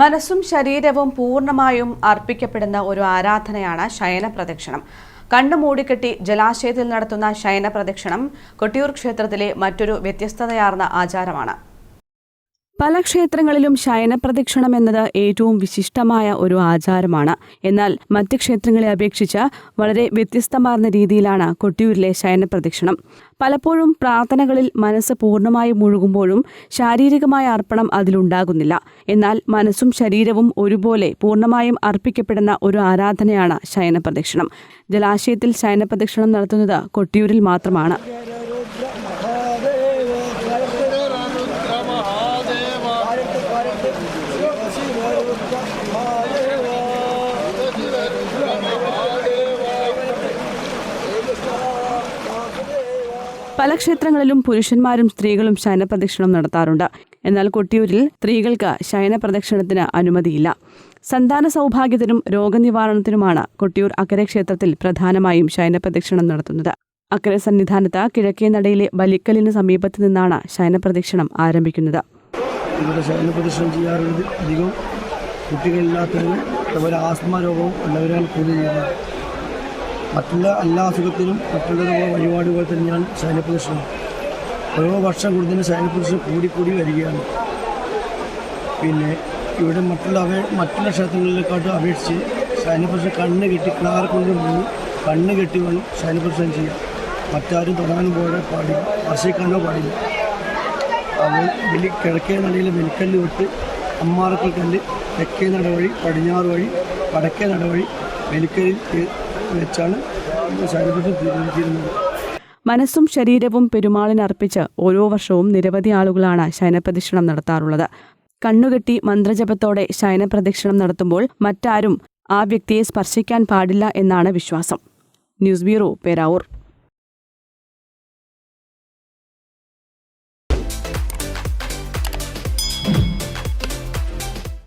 മനസ്സും ശരീരവും പൂർണമായും അർപ്പിക്കപ്പെടുന്ന ഒരു ആരാധനയാണ് ശയന പ്രദക്ഷിണം. കണ്ണു മൂടിക്കെട്ടി ജലാശയത്തിൽ നടത്തുന്ന ശയന പ്രദക്ഷിണം കൊട്ടിയൂർ ക്ഷേത്രത്തിലെ മറ്റൊരു വ്യത്യസ്തതയാർന്ന ആചാരമാണ്. പല ക്ഷേത്രങ്ങളിലും ശയനപ്രദക്ഷിണം എന്നത് ഏറ്റവും വിശിഷ്ടമായ ഒരു ആചാരമാണ്. എന്നാൽ മറ്റ് ക്ഷേത്രങ്ങളെ അപേക്ഷിച്ച് വളരെ വ്യത്യസ്തമാർന്ന രീതിയിലാണ് കൊട്ടിയൂരിലെ ശയനപ്രദക്ഷിണം. പലപ്പോഴും പ്രാർത്ഥനകളിൽ മനസ്സ് പൂർണമായും മുഴുകുമ്പോഴും ശാരീരികമായ അർപ്പണം അതിലുണ്ടാകുന്നില്ല. എന്നാൽ മനസ്സും ശരീരവും ഒരുപോലെ പൂർണമായും അർപ്പിക്കപ്പെടുന്ന ഒരു ആരാധനയാണ് ശയനപ്രദക്ഷിണം. ജലാശയത്തിൽ ശയനപ്രദക്ഷിണം നടത്തുന്നത് കൊട്ടിയൂരിൽ മാത്രമാണ്. പല ക്ഷേത്രങ്ങളിലും പുരുഷന്മാരും സ്ത്രീകളും ശയനപ്രദക്ഷിണം നടത്താറുണ്ട്. എന്നാൽ കൊട്ടിയൂരിൽ സ്ത്രീകൾക്ക് ശയനപ്രദക്ഷിണത്തിന് അനുമതിയില്ല. സന്താന സൗഭാഗ്യത്തിനും രോഗനിവാരണത്തിനുമാണ് കൊട്ടിയൂർ അക്കരെ ക്ഷേത്രത്തിൽ പ്രധാനമായും ശയനപ്രദക്ഷിണം നടത്തുന്നത്. അക്കരെ സന്നിധാനത്ത് കിഴക്കേ നടയിലെ ബലിക്കലിന് സമീപത്ത് നിന്നാണ് ശയനപ്രദക്ഷിണം ആരംഭിക്കുന്നത്. ഇവിടെ ശയനപ്രദക്ഷിണം ചെയ്യാറുള്ളത് അധികം കുട്ടികളില്ലാത്തവരും അതുപോലെ ആസ്മ രോഗവും ഉള്ളവരാൽ കൂടുതൽ മറ്റുള്ള എല്ലാ അസുഖത്തിനും മറ്റുള്ളതുപോലെ വഴിപാടുകൾ തന്നെയാണ് ശയനപ്രദർശനം ഓരോ വർഷം കൂടുതൽ ശയനപ്രദർശനം കൂടിക്കൂടി വരികയാണ്. പിന്നെ ഇവിടെ മറ്റുള്ള അവ മറ്റുള്ള ക്ഷേത്രങ്ങളിലേക്കാട്ടും അപേക്ഷിച്ച് ശയനപ്രദർശനം കണ്ണ് കെട്ടി ക്ലാർ കൊണ്ട് പോയി കണ്ണ് കെട്ടി വേണം ശയനപ്രദർശനം ചെയ്യാം. മറ്റാരും തൊടാനും പോയ പാടില്ല വർഷിക്കാനോ പാടില്ല. അവൾ വെലി കിഴക്കേ നടയിൽ വെലിക്കല്ല് തൊട്ട് അമ്മാറക്കൽ കല്ല് തെക്കേ നട വഴി പടിഞ്ഞാറ് വഴി വടക്കേ നട വഴി വെലിക്കലിൽ വെച്ചാണ് തീരുമാനിച്ചിരുന്നത്. മനസ്സും ശരീരവും പെരുമാളിനർപ്പിച്ച് ഓരോ വർഷവും നിരവധി ആളുകളാണ് ശയനപ്രദക്ഷിണം നടത്താറുള്ളത്. കണ്ണുകെട്ടി മന്ത്രജപത്തോടെ ശയനപ്രദക്ഷിണം നടത്തുമ്പോൾ മറ്റാരും ആ വ്യക്തിയെ സ്പർശിക്കാൻ പാടില്ല എന്നാണ് വിശ്വാസം. News bureau Peravoor.